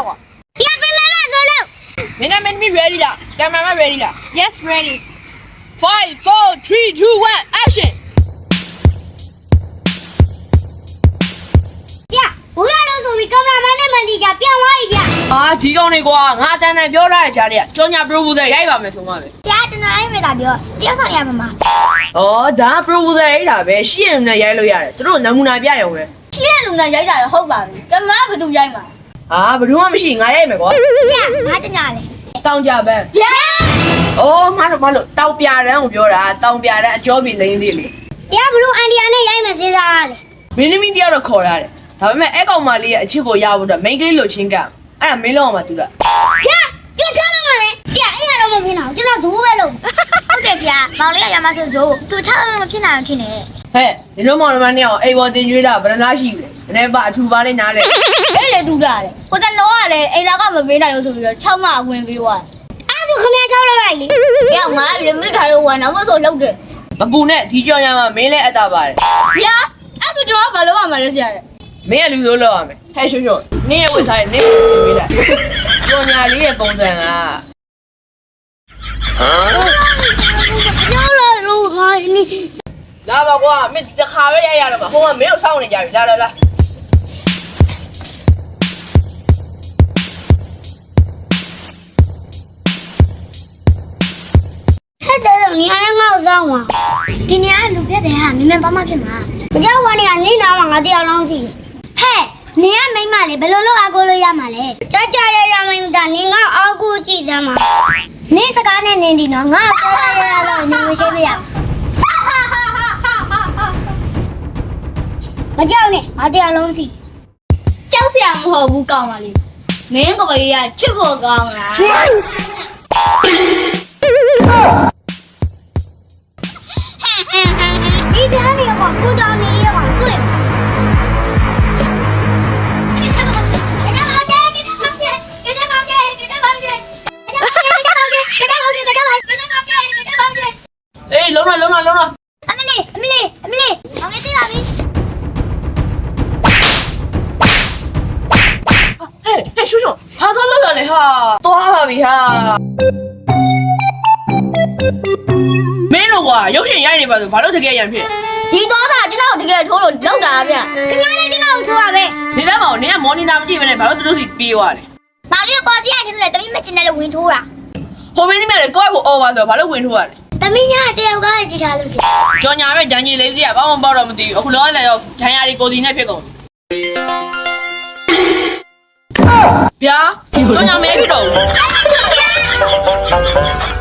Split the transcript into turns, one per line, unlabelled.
တော့ကွာ
ပြပြမမဆိုလို့
မင်းနဲ့မင်းမီ ready လားကင်မရာမ ready လား
Yes ready
5 4 3 2 1 action
ပြဘိုးရလို့ဆိုပြီးကင်မရာမန်နဲ့မန်ဒီဂျာပြန်သွားပြီဗျ
အာဒီကောင်တွေကွာငါတန်းတန်းပြောထားတဲ့ကြားတွေကကြောညာ proposal ရိုက်ပါမယ်ဆိုမှပဲ
ဆရာကျွန်တော်အဲ့မဲ့လာပြောတယောက်ဆောင်ရမှာမှာ
ဩဒါ proposal ရိုက်တာပဲရှင်းနေရိုက်လို့ရတယ်သူတို့နမူနာပြရုံပဲ
ရှင်းတဲ့လူနဲ့ရိုက်တာတော့ဟုတ်ပါပြီကမကဘယ်သူရိုက်မှာ
အာဘယ်သူမှမရှိငါရိုက်မယ်ကွာ
ဆရာငါတညာလေ
တောင်းကြပန်း
ဗျာ
ဩမတော်မလို့တောင်းပြတန်းကိုပြောတာတောင်းပြတန်းအကျော်ပြီလိမ့်သေးလေ
ဆရာဘလို့အန်ဒီယာနဲ့ရိုက်မယ်စဉ်းစားရတယ်
မင်းသမီးတယောက်တော့ခေါ်ရတယ်ဒါပေမဲ့အဲ့ကောင်မလေးရဲ့အချစ်ကိုရဖို့အတွက် main ကလေးလိုချင်းကပ်အဲ့ဒါမင်းလုံးအောင်ပါသူက
ဗျာကြွချလာမှာပဲဆရာအဲ့ရတော့မဖြစ်နိုင်ဘူးကျွန်တော်ဇိုးပဲလို့ဟုတ်တယ်ဆရာမောင်လေးကရမဆိုဇိုးသူချလာတော့မဖြစ်နိုင်ဘူးထင်တယ်
ဟဲ့ဒီလိုမောင်နှမနှစ်ယောက်အိမ်ပေါ်တင်ကျွေးတာဗရဏရှိပြီ နည်းပါအထူပါလေးနားလေ
အဲ့လေတူတာလေကိုတနောကလည်းအိမ်လာကမပေးနိုင်လို့ဆိုပြီးတော့6မဝင်ပေးသွား
အဲ့ဒါဆိုခမရချောက်လောက်လိုက်လေ
တယ်။ညငါလည်းမိထားလို့ဝင်တော့မဆိုလောက်တယ်
မပူနဲ့ဒီကြောင်ရမှာမင်းလည်းအပ်တာပါတယ်။
ဗျာအဲ့ဒါကျွန်တော်ကဘာလို့ရမှာလဲဆရာလေ
မင်းကလူဆိုးလောက်ရမယ်ဟဲ့ရှုံရှုံနင်းရဲ့ဝတ်စားရဲ့နင်းကိုပြင်ပေးလိုက်ကြောင်ညာလေးရဲ့ပုံစံက
ပြောလာလို့ခိုင်းနေ
လာပါကွာမင်းဒီတစ်ခါပဲရရတော့မှာဟိုကမင်းကိုစောင့်နေကြပြီလာလာလာ
နေရာငါ့ကိုစောင်းပါဒီနေရာလူပြတဲ့ဟာမြင်မြန်သွားမှဖြစ်မှာမကြောက်ဝါနေကနေနာမှာငါတရားလုံးစီဟဲ့နေရမိမ့်မလေးဘယ်လိုလုပ်အားကိုလို့ရမှာလဲကြာကြာရရမိမ့်တာနေငါအားကိုကြည့်စမ်းပါနေစကားနဲ့နေဒီနော်ငါပြောရရလို့နေမရှိပြရမကြောက်နဲ့ငါတရားလုံးစီ။
ကြောက်ဆရာမဟုတ်ဘူးကောင်းပါလေ။မင်းကပကြီးကချစ်ဖို့ကောင်းလား
မ
င်းတို့ကွာရုပ်ရှင်ရိုက်နေပါဆိုဘာလို့တကယ်ရံဖြစ်။
ဒီတော့တာကျွန်တော်တကယ်ထိုးလို့လောက်တာဗျ။
ခင်ဗျားလေးကျွန်တော်ဆိုပါပဲ
နေတော့မောင်နင်ကမော်နီတာမကြည့်မနဲ့ဘာလို့သူတို့စီပြေးသွားလဲ
မောင်လေးပေါ်စီရတယ်လေတမီးမချင်တယ်လို့ဝင်ထိုးတာ
ဟိုမင်းသမီးကလည်းကိုယ့်ကိုအော်ပါဆိုဘာလို့ဝင်ထိုးရလဲ
တမီးညာတယောက်ကကြည့်ထားလို့စီ
ကြော်ညာပဲဂျန်ကြီးလေးလေးကဘာမှမပေါတော့မသိဘူးအခုလောဆယ်တော့ဂျန်ယာရီကိုစီနဲ့ဖြစ်ကုန်ပြီဗျာကြော်ညာမဲဖြစ်တော့ဘူး 啊！